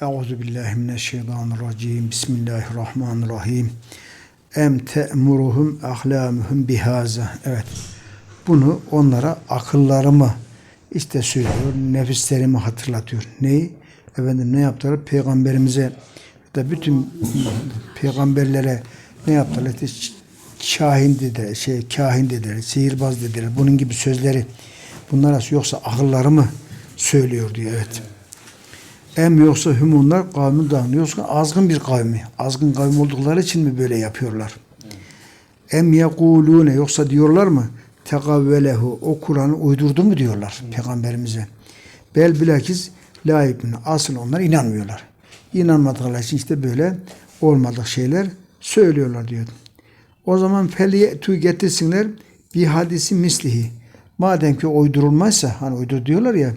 Euzu billahi mineşşeytanirracim. Bismillahirrahmanirrahim. Em te'muruhum ahlamuhum bihaza. Evet. Bunu onlara akıllarımı işte söylüyor, nefislerimi hatırlatıyor. Neyi? Efendim ne yaptılar? Peygamberimize da bütün peygamberlere ne yaptılar? İşte şahin dediler, şey kahin dediler, sihirbaz dediler. Bunun gibi sözleri bunlara yoksa akıllarımı söylüyor diyor evet. Em yoksa hümunlar kavmin dağını yoksa azgın bir kavmi. Azgın kavim oldukları için mi böyle yapıyorlar? Em yekulune yoksa diyorlar mı? Tekavvelehu o Kur'an'ı uydurdu mu diyorlar peygamberimize. Bel bilakis layıkın. Asıl onlar inanmıyorlar. İnanmadıkları için işte böyle olmadık şeyler söylüyorlar diyor. O zaman feliye tu getirsinler bir hadisi mislihi. Madem ki uydurulmazsa hani uydur diyorlar ya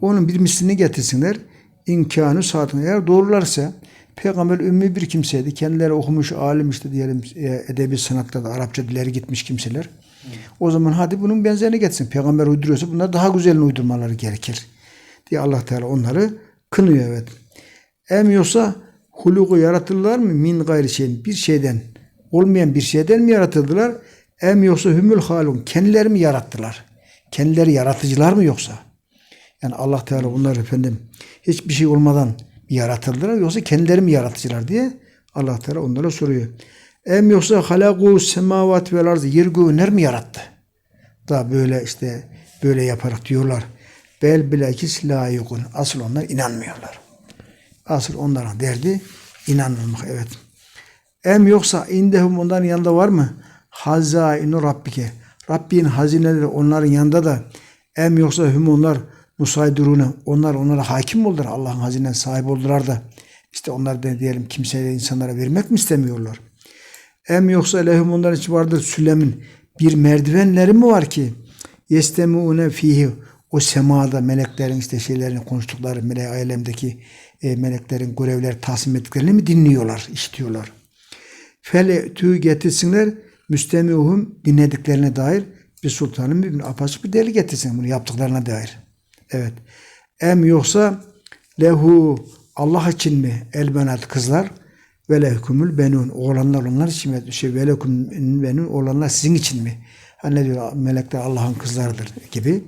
onun bir mislini getirsinler. İmkanı saatine eğer doğrularsa Peygamber ümmi bir kimseydi. Kendileri okumuş alim işte diyelim e, edebi sanatta da Arapça dilleri gitmiş kimseler. O zaman hadi bunun benzerini getirsin. Peygamber uyduruyorsa bunlar daha güzelini uydurmaları gerekir. Diye Allah Teala onları kınıyor evet. Em yoksa huluku yaratırlar mı min gayri şeyin bir şeyden olmayan bir şeyden mi yaratıldılar? Em yoksa hümül halun kendileri mi yarattılar? Kendileri yaratıcılar mı yoksa? Yani Allah Teala bunlar efendim hiçbir şey olmadan yaratıldılar yoksa kendileri mi yaratıcılar diye Allah Teala onlara soruyor. Em yoksa halaku semavat vel arz yer göğünler mi yarattı? Da böyle işte böyle yaparak diyorlar. Bel bilakis layıkun. Asıl onlar inanmıyorlar. Asıl onların derdi inanmamak. Evet. Em yoksa indehum onların yanında var mı? Hazainu Rabbike. Rabbin hazineleri onların yanında da em yoksa hüm onlar musaydurune. Onlar onlara hakim oldular? Allah'ın hazinen sahibi oldular da işte onlar da diyelim kimseye insanlara vermek mi istemiyorlar? Em yoksa lehum onların için vardır sülemin bir merdivenleri mi var ki yestemiune fihi o semada meleklerin işte şeylerini konuştukları melek alemdeki e, meleklerin görevler tahsim ettiklerini mi dinliyorlar, işitiyorlar. Fele tüy getirsinler müstemiuhum dinlediklerine dair bir sultanın bir apaçık bir delil getirsin bunu yaptıklarına dair. Evet. Em yoksa lehu Allah için mi elbenat kızlar ve lehkumul benun oğlanlar onlar için mi? Şey, ve lekum benun oğlanlar sizin için mi? Hani ne diyor melekler Allah'ın kızlarıdır gibi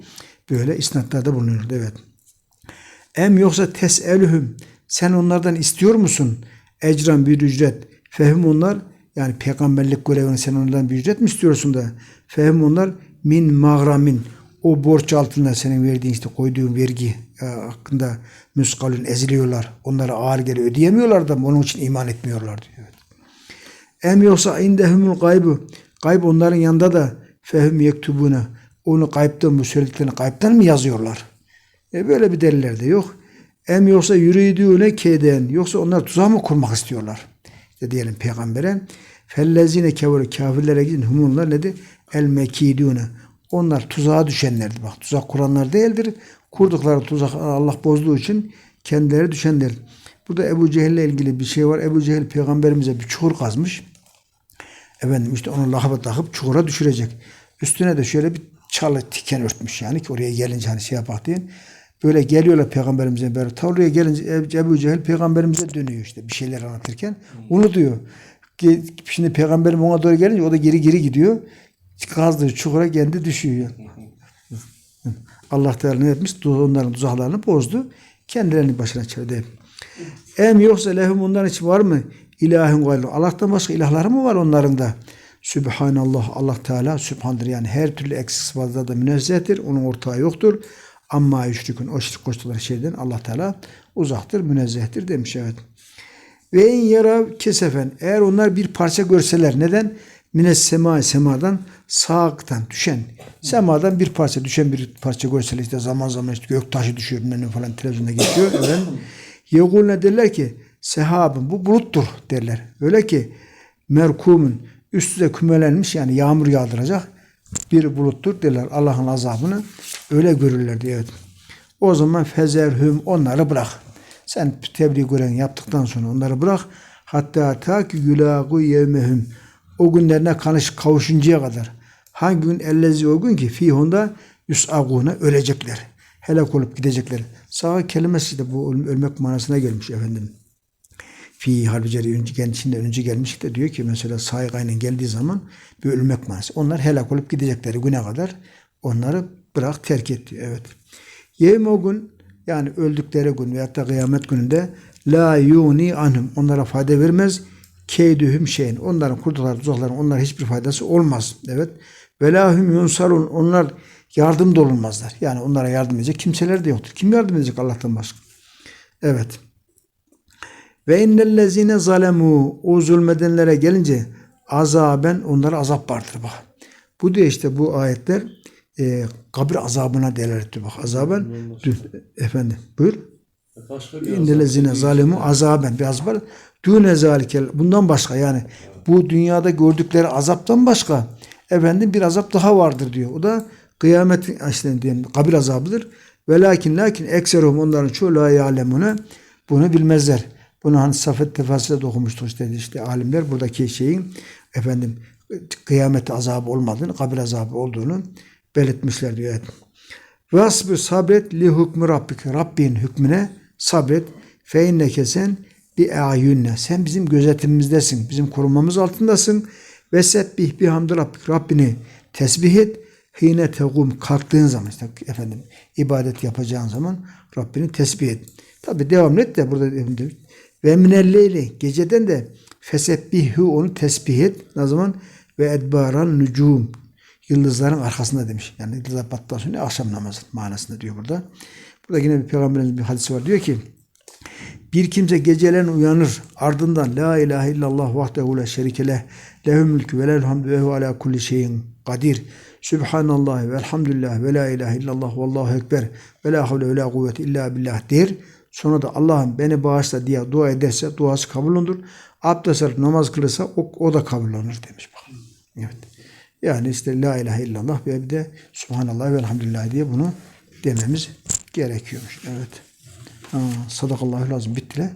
böyle isnatlarda bulunuyor. Evet. Em yoksa teselühüm sen onlardan istiyor musun? Ecran bir ücret. Fehim onlar yani peygamberlik görevini sen onlardan bir ücret mi istiyorsun da? Fehim onlar min mağramin o borç altında senin verdiğin işte koyduğun vergi e, hakkında müskalün eziliyorlar. Onlara ağır geliyor. Ödeyemiyorlar da onun için iman etmiyorlar diyor. Em yoksa indehumul gaybı. Gayb onların yanında da fehim yektubuna. Onu kayıptan bu söylediklerini kayıptan mı yazıyorlar? E böyle bir deliller de yok. Em yoksa yürüdüğüne keden. Yoksa onlar tuzak mı kurmak istiyorlar? İşte diyelim peygambere. Fellezine kevru kafirlere gidin humunlar nedir? El mekidune. Onlar tuzağa düşenlerdir. Bak tuzak kuranlar değildir. Kurdukları tuzak Allah bozduğu için kendileri düşenler. Burada Ebu Cehil'le ilgili bir şey var. Ebu Cehil peygamberimize bir çukur kazmış. Efendim işte onu lahaba takıp çukura düşürecek. Üstüne de şöyle bir çalı tiken örtmüş yani ki oraya gelince hani şey yapak diye. Böyle geliyorlar peygamberimize böyle. Ta oraya gelince Ebu Cehil peygamberimize dönüyor işte bir şeyler anlatırken. Ge- Şimdi peygamberim ona doğru gelince o da geri geri gidiyor. Kazdığı çukura kendi düşüyor. Allah Teala ne etmiş? Onların tuzaklarını bozdu. Kendilerini başına çevirdi. Em yoksa lehum onların için var mı? İlahın gayrı. Allah'tan başka ilahları mı var onların da? Sübhanallah. Allah Teala Sübhandır. Yani her türlü eksik sıfatlarda da münezzehtir. Onun ortağı yoktur. Amma yüşrikün. O şirk koştukları şeyden Allah Teala uzaktır, münezzehtir demiş evet. Ve in yara kesefen. Eğer onlar bir parça görseler. Neden? Mines sema semadan sağıktan düşen. Semadan bir parça düşen bir parça görseler işte zaman zaman işte gök taşı düşüyor bilmem falan televizyonda geçiyor. Efendim. Yegulne derler ki sehabın bu buluttur derler. Öyle ki merkumun üstüne kümelenmiş yani yağmur yağdıracak bir buluttur derler. Allah'ın azabını öyle görürler diye. Evet. O zaman fezerhüm onları bırak. Sen tebliğ gören yaptıktan sonra onları bırak. Hatta ta ki yulagu yevmehüm. O günlerine kavuşuncaya kadar. Hangi gün ellezi o gün ki fihonda yüsaguna ölecekler. helak olup gidecekler. Sağ kelimesi de bu öl- ölmek manasına gelmiş efendim. Fi harbiceri önce kendisinden önce gelmiş de diyor ki mesela saygayla geldiği zaman bir ölmek manası. Onlar helak olup gidecekleri güne kadar onları bırak terk et diyor. Evet. Yevme o gün yani öldükleri gün veyahut da kıyamet gününde la yuni anhum onlara fayda vermez keydühüm şeyin. Onların kurdukları tuzakların onlara hiçbir faydası olmaz. Evet. Ve la hum yunsarun onlar yardım da olunmazlar. Yani onlara yardım edecek kimseler de yoktur. Kim yardım edecek Allah'tan başka? Evet. Ve innellezine zalemu o zulmedenlere gelince azaben onlara azap vardır bak. Bu da işte bu ayetler e, kabir azabına delalet ediyor bak. Azaben efendim buyur. İnnellezine zalemu azaben bir azap var. Düne zalikel bundan başka yani bu dünyada gördükleri azaptan başka efendim bir azap daha vardır diyor. O da kıyamet işte diyelim kabir azabıdır. Ve lakin lakin ekserum onların çoğu la ya'lemune bunu bilmezler. Bunu hani Safet tefasirde de okumuştuk işte, işte alimler buradaki şeyin efendim kıyamet azabı olmadığını, kabir azabı olduğunu belirtmişler diyor. Asbir sabret li hükmü rabbik. Rabbin hükmüne sabret. Fe inneke sen bi ayunne. Sen bizim gözetimimizdesin. Bizim korumamız altındasın. Ve sebbih bihamdi rabbik. Rabbini tesbih et. Hine tegum kalktığın zaman işte efendim ibadet yapacağın zaman Rabbini tesbih et. Tabi devam et de burada ve minelleyli geceden de fesebbihu onu tesbih et. Ne zaman? Ve edbaran nucum yıldızların arkasında demiş. Yani yıldızlar battıktan sonra akşam namazı manasında diyor burada. Burada yine bir peygamberimizin bir hadisi var. Diyor ki bir kimse gecelen uyanır ardından la ilahe illallah vahdehu la şerike leh lehü mülkü ve lehül hamdü ve ala kulli şeyin kadir Sübhanallah ve elhamdülillah ve la ilahe illallah vallahu ekber ve la havle ve la kuvvete illa billah der. Sonra da Allah'ım beni bağışla diye dua ederse duası kabul olur. Abdest alıp namaz kılırsa o, o da kabul olur demiş. Bak. Evet. Yani işte la ilahe illallah ve bir de subhanallah ve elhamdülillah diye bunu dememiz gerekiyormuş. Evet. Ha, lazım. Bitti.